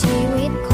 ชีวิตคน